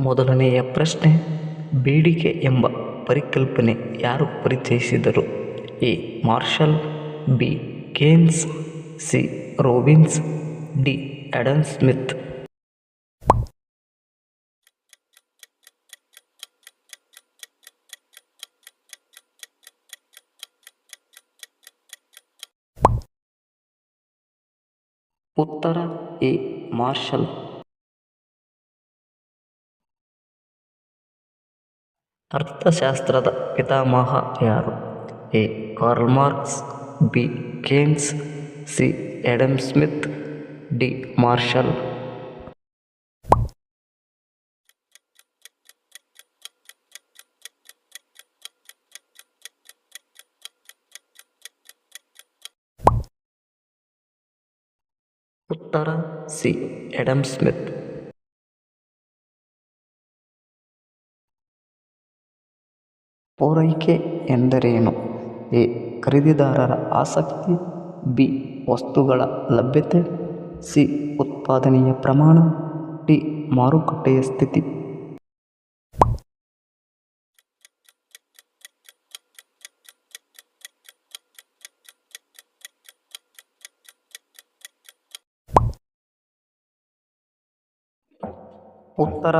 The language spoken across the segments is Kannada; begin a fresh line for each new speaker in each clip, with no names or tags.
ಮೊದಲನೆಯ ಪ್ರಶ್ನೆ, ಬೇಡಿಕೆ ಎಂಬ ಪರಿಕಲ್ಪನೆ ಯಾರು ಪರಿಚಯಿಸಿದರು? A. Marshall, B. Keynes, C. Robbins, D. Adam Smith. ಉತ್ತರ, ಎ. ಮಾರ್ಷಲ್. ಅರ್ಥಶಾಸ್ತ್ರದ ಪಿತಾಮಹ ಯಾರು? A. Karl Marx, B. Keynes, C. Adam Smith, D. Marshall. ಉತ್ತರ, ಸಿ. Adam Smith. ಪೂರೈಕೆ ಎಂದರೇನು? ಎ. ಖರೀದಿದಾರರ ಆಸಕ್ತಿ. ಬಿ. ವಸ್ತುಗಳ ಲಭ್ಯತೆ. ಸಿ. ಉತ್ಪಾದನೆಯ ಪ್ರಮಾಣ. ಡಿ. ಮಾರುಕಟ್ಟೆಯ ಸ್ಥಿತಿ. ಉತ್ತರ.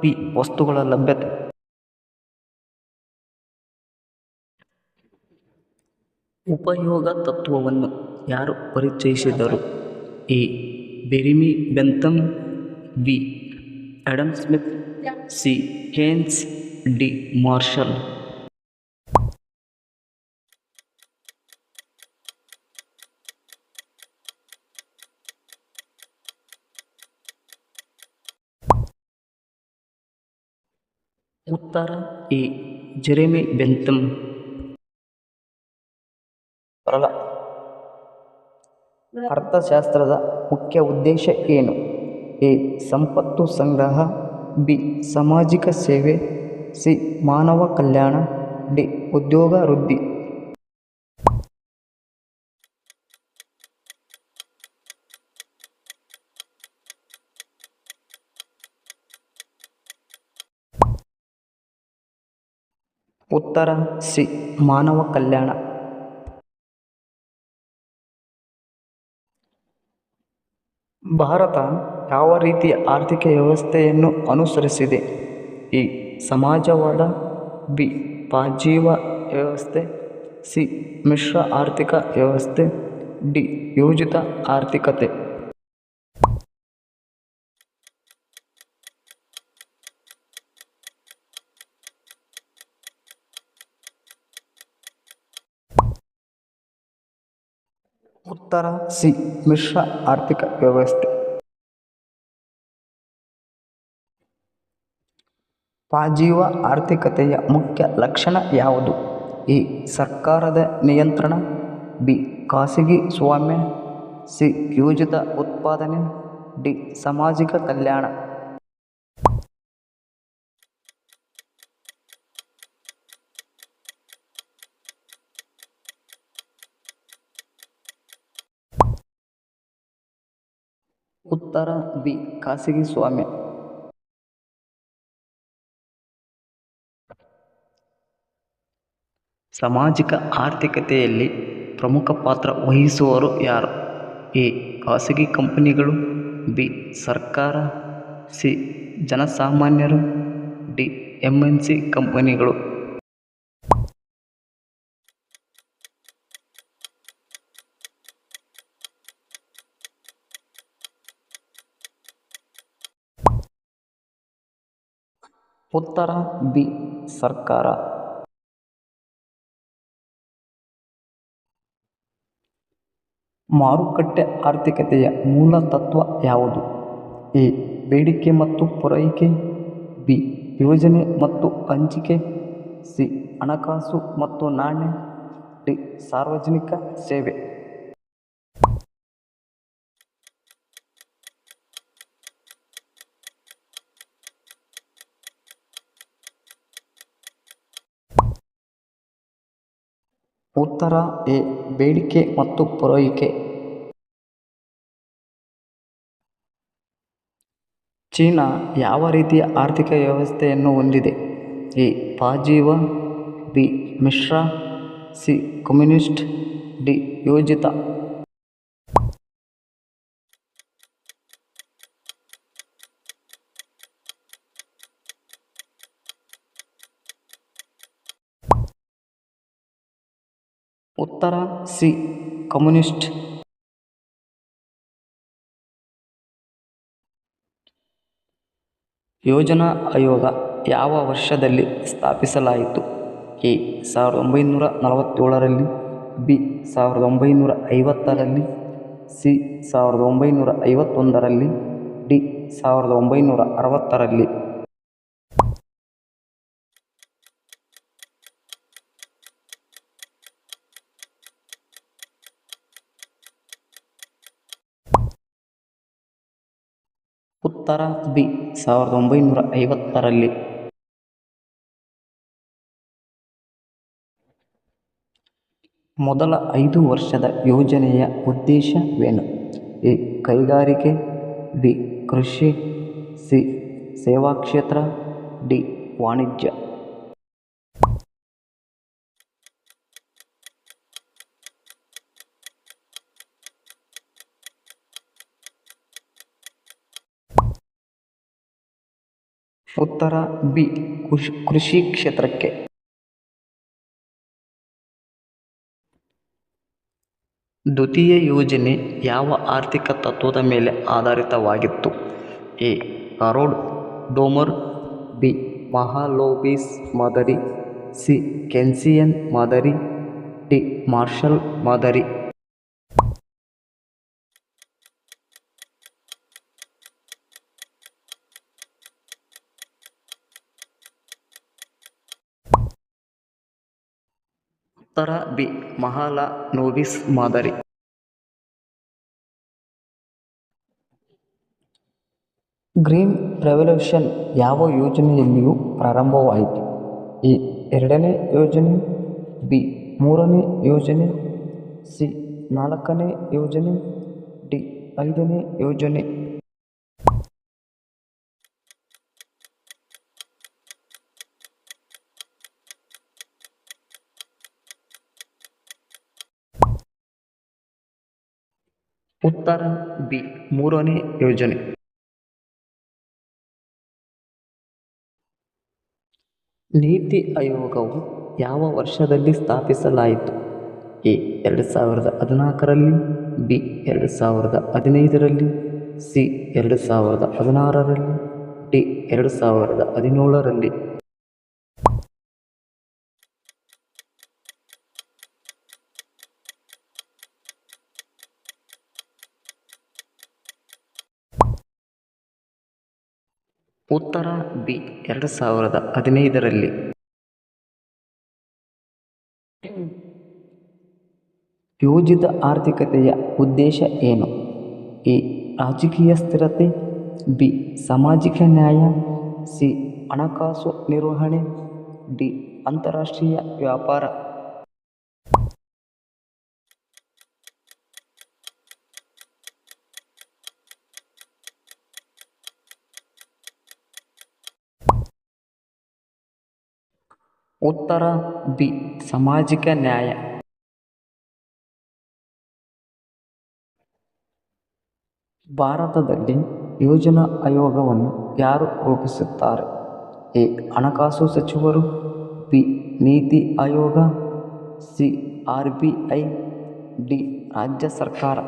ಬಿ. ವಸ್ತುಗಳ ಲಭ್ಯತೆ. ಉಪಯೋಗ ತತ್ವವನ್ನು ಯಾರು ಪರಿಚಯಿಸಿದರು? A. Jeremy Bentham B. Adam Smith, C. Keynes D. Marshall. ಉತ್ತರ, ಎ. ಜೆರೆಮಿ ಬೆಂಥಮ್ ಅರ್ಥಶಾಸ್ತ್ರದ ಮುಖ್ಯ ಉದ್ದೇಶ ಏನು? ಎ. ಸಂಪತ್ತು ಸಂಗ್ರಹ, ಬಿ. ಸಾಮಾಜಿಕ ಸೇವೆ, ಸಿ. ಮಾನವ ಕಲ್ಯಾಣ, ಡಿ. ಉದ್ಯೋಗ ವೃದ್ಧಿ. ಉತ್ತರ, ಸಿ. ಮಾನವ ಕಲ್ಯಾಣ. ಭಾರತ ಯಾವ ರೀತಿಯ ಆರ್ಥಿಕ ವ್ಯವಸ್ಥೆಯನ್ನು ಅನುಸರಿಸಿದೆ? ಎ ಸಮಾಜವಾದ ಬಿ. ಪಾಜೀವ ವ್ಯವಸ್ಥೆ, ಸಿ. ಮಿಶ್ರ ಆರ್ಥಿಕ ವ್ಯವಸ್ಥೆ, ಡಿ. ಯೋಜಿತ ಆರ್ಥಿಕತೆ. ಉತ್ತರ ಸಿ. ಮಿಶ್ರ ಆರ್ಥಿಕ ವ್ಯವಸ್ಥೆ. ಪಾಜೀವ ಆರ್ಥಿಕತೆಯ ಮುಖ್ಯ ಲಕ್ಷಣ ಯಾವುದು? ಎ. ಸರ್ಕಾರದ ನಿಯಂತ್ರಣ. ಬಿ. ಖಾಸಗಿ ಸ್ವಾಮ್ಯ. ಸಿ. ಯೋಜಿತ ಉತ್ಪಾದನೆ. ಡಿ. ಸಾಮಾಜಿಕ ಕಲ್ಯಾಣ. ಉತ್ತರ. ಬಿ. ಖಾಸಗಿ ಸ್ವಾಮ್ಯ. ಸಾಮಾಜಿಕ ಆರ್ಥಿಕತೆಯಲ್ಲಿ ಪ್ರಮುಖ ಪಾತ್ರ ವಹಿಸುವವರು ಯಾರು? ಎ. ಖಾಸಗಿ ಕಂಪನಿಗಳು, ಬಿ. ಸರ್ಕಾರ, ಸಿ. ಜನಸಾಮಾನ್ಯರು, ಡಿ. ಎಂ ಎನ್ ಸಿ ಕಂಪನಿಗಳು. ಉತ್ತರ, ಬಿ. ಸರ್ಕಾರ. ಮಾರುಕಟ್ಟೆ ಆರ್ಥಿಕತೆಯ ಮೂಲ ತತ್ವ ಯಾವುದು? ಎ. ಬೇಡಿಕೆ ಮತ್ತು ಪೂರೈಕೆ. ಬಿ. ಯೋಜನೆ ಮತ್ತು ಹಂಚಿಕೆ. ಸಿ. ಹಣಕಾಸು ಮತ್ತು ನಾಣ್ಯ. ಡಿ. ಸಾರ್ವಜನಿಕ ಸೇವೆ. ಉತ್ತರ ಎ. ಬೇಡಿಕೆ ಮತ್ತು ಪೂರೈಕೆ. ಚೀನಾ ಯಾವ ರೀತಿಯ ಆರ್ಥಿಕ ವ್ಯವಸ್ಥೆಯನ್ನು ಹೊಂದಿದೆ? ಎ. ಪಾಜೀವ, ಬಿ. ಮಿಶ್ರ, ಸಿ. Communist, D. ಯೋಜಿತ. ಉತ್ತರ, ಸಿ. ಕಮ್ಯುನಿಸ್ಟ್. ಯೋಜನಾ ಆಯೋಗ ಯಾವ ವರ್ಷದಲ್ಲಿ ಸ್ಥಾಪಿಸಲಾಯಿತು? ಎ, ಸಾವಿರದ ಒಂಬೈನೂರ ನಲವತ್ತೇಳರಲ್ಲಿ, ಬಿ, ಸಾವಿರದ ಒಂಬೈನೂರ ಐವತ್ತರಲ್ಲಿ, ಸಿ, ಸಾವಿರದ ಒಂಬೈನೂರ ಐವತ್ತೊಂದರಲ್ಲಿ, ಡಿ, ಸಾವಿರದ ಒಂಬೈನೂರ ಅರವತ್ತರಲ್ಲಿ. ಉತ್ತರ ಬಿ, ಸಾವಿರದ ಒಂಬೈನೂರ ಐವತ್ತರಲ್ಲಿ. ಮೊದಲ ಐದು ವರ್ಷದ ಯೋಜನೆಯ ಉದ್ದೇಶವೇನು? ಎ, ಕೈಗಾರಿಕೆ, ಬಿ, ಕೃಷಿ, ಸಿ, ಸೇವಾ ಕ್ಷೇತ್ರ, ಡಿ, ವಾಣಿಜ್ಯ. ಉತ್ತರ ಬಿ, ಕೃಷಿ ಕೃಷಿ ಕ್ಷೇತ್ರಕ್ಕೆ. ದ್ವಿತೀಯ ಯೋಜನೆ ಯಾವ ಆರ್ಥಿಕ ತತ್ವದ ಮೇಲೆ ಆಧಾರಿತವಾಗಿತ್ತು? A Harrod Domar, B, Mahalanobis ಮಾದರಿ, ಸಿ, ಕೆನ್ಸಿಯನ್ ಮಾದರಿ, ಡಿ, ಮಾರ್ಷಲ್ ಮಾದರಿ. ಉತ್ತರ ಬಿ ಮಹಾಲನೋಬಿಸ್ ಮಾದರಿ. ಗ್ರೀನ್ ರೆವಲ್ಯೂಷನ್ ಯಾವ ಯೋಜನೆಯಲ್ಲಿಯೂ ಪ್ರಾರಂಭವಾಯಿತು? ಎ, ಎರಡನೇ ಯೋಜನೆ, ಬಿ, ಮೂರನೇ ಯೋಜನೆ, ಸಿ, ನಾಲ್ಕನೇ ಯೋಜನೆ, ಡಿ, ಐದನೇ ಯೋಜನೆ. ಉತ್ತರ ಬಿ, ಮೂರನೇ ಯೋಜನೆ. ನೀತಿ ಆಯೋಗವು ಯಾವ ವರ್ಷದಲ್ಲಿ ಸ್ಥಾಪಿಸಲಾಯಿತು? ಎ, ಎರಡು ಸಾವಿರದ ಹದಿನಾಲ್ಕರಲ್ಲಿ, ಬಿ, ಎರಡು ಸಾವಿರದ ಹದಿನೈದರಲ್ಲಿ, ಸಿ, ಎರಡು ಸಾವಿರದ ಹದಿನಾರರಲ್ಲಿ, ಡಿ, ಎರಡು ಸಾವಿರದ ಹದಿನೇಳರಲ್ಲಿ. ಉತ್ತರ ಬಿ ಎರಡು ಸಾವಿರದ ಹದಿನೈದರಲ್ಲಿ. ಯೋಜಿತ ಆರ್ಥಿಕತೆಯ ಉದ್ದೇಶ ಏನು? ಎ. ರಾಜಕೀಯ ಸ್ಥಿರತೆ, ಬಿ. ಸಾಮಾಜಿಕ ನ್ಯಾಯ, ಸಿ. ಹಣಕಾಸು ನಿರ್ವಹಣೆ, ಡಿ. ಅಂತಾರಾಷ್ಟ್ರೀಯ ವ್ಯಾಪಾರ. ಉತ್ತರ ಬಿ, ಸಾಮಾಜಿಕ ನ್ಯಾಯ. ಭಾರತದಲ್ಲಿ ಯೋಜನಾ ಆಯೋಗವನ್ನು ಯಾರು ರೂಪಿಸುತ್ತಾರೆ? ಎ, ಹಣಕಾಸು ಸಚಿವರು, B, NITI Aayog, C, R B I, D, ರಾಜ್ಯ ಸರ್ಕಾರ.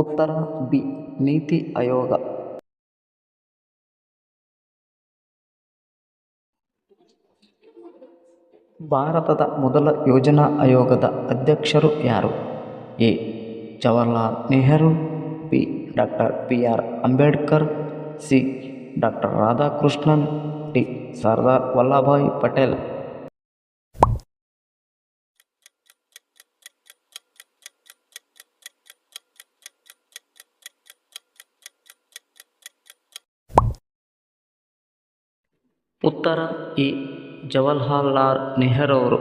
ಉತ್ತರ ಬಿ, ನೀತಿ ಆಯೋಗ. ಭಾರತದ ಮೊದಲ ಯೋಜನಾ ಆಯೋಗದ ಅಧ್ಯಕ್ಷರು ಯಾರು? A, Jawaharlal Nehru, B, doctor B R Ambedkar, C, doctor Radhakrishnan, D, Sardar Vallabhbhai Patel. ಉತ್ತರ ಈ ಜವಾಹರಲಾಲ್ ನೆಹರು ಅವರು